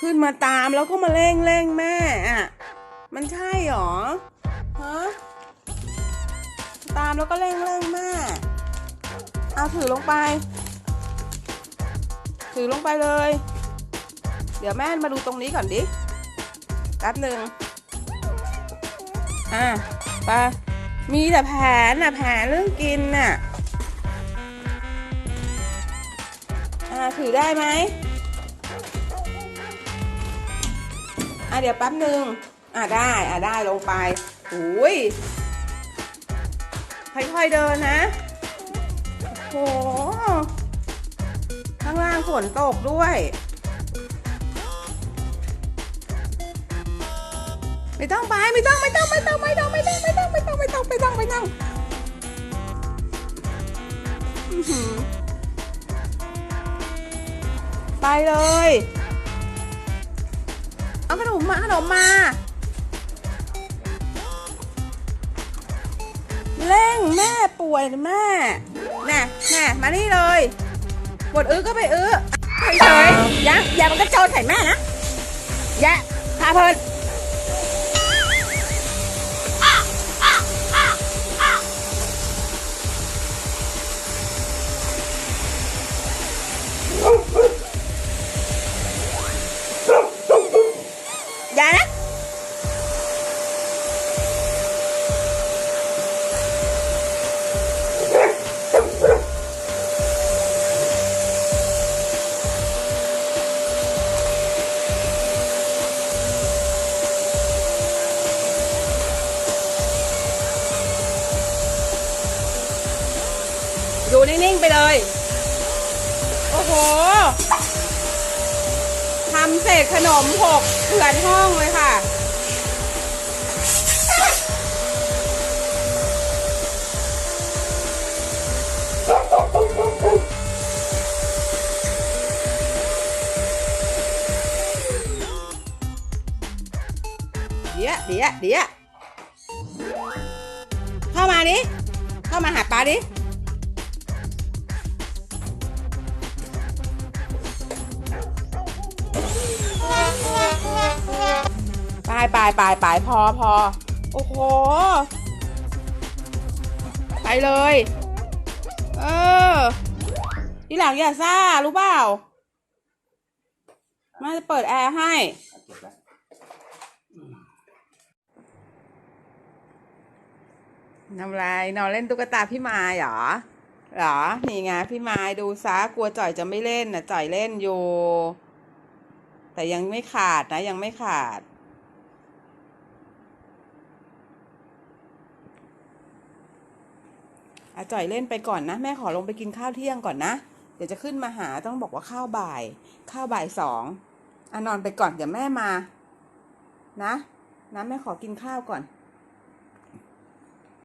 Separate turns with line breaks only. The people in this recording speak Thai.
ขึ้นมาตามแล้วก็มาเร่งเร่งแม่อะมันใช่หรอฮะตามแล้วก็เร่งเร่งแม่เอาถือลงไป ถือลงไปเลย เดี๋ยวแม่มาดูตรงนี้ก่อนดิแป๊บหนึ่งอะไปมีแต่แผนน่ะแผนเรื่องกินน่ะอ่าถือได้ไหม เดี๋ยวแป๊บหนึ่งอะได้อะได้ลงไปอุ้ยค่อยๆเดินนะโหข้างล่างฝนตกด้วย ไม่ต้องไปไม่ต้องไม่ต้องไม่ต้องไม่ต้องไม่ต้องไม่ต้องไม่ต้องไม่ต้องไม่ต้องไม่ต้องไปเลย ขนมมาขนมมา เร่งแม่ป่วยแม่แน่แน่มานี่เลยปวดอื้อก็ไปอื้อเฉยๆอย่าอย่ามันก็โจนใส่แม่นะอย่าพาเพลิน อยู่นิ่ง ๆ ไปเลย โอ้โหทำเศษขนมหกเกลื่อนห้องเลยค่ะ เดี๋ยวเดี๋ยวเดี๋ยวเข้ามาดิ เข้ามาหาป้าดิ ไปไปไปไปพอพอโอ้โห ไปเลย เออทีหลังอย่าซ่า รู้เปล่ามาจะเปิดแอร์ให้ทำไรนอนเล่นตุ๊กตาพี่มายเหรอ เหรอ นี่ไงพี่มายดูซะกลัวจ่อยจะไม่เล่นนะจ่อยเล่นอยู่ แต่ยังไม่ขาดนะ ยังไม่ขาด อาจ่อยเล่นไปก่อนนะ แม่ขอลงไปกินข้าวเที่ยงก่อนนะ เดี๋ยวจะขึ้นมาหาต้องบอกว่าข้าวบ่าย ข้าวบ่ายสองอนอนไปก่อนเดี๋ยวแม่มา นะนะแม่ขอกินข้าวก่อน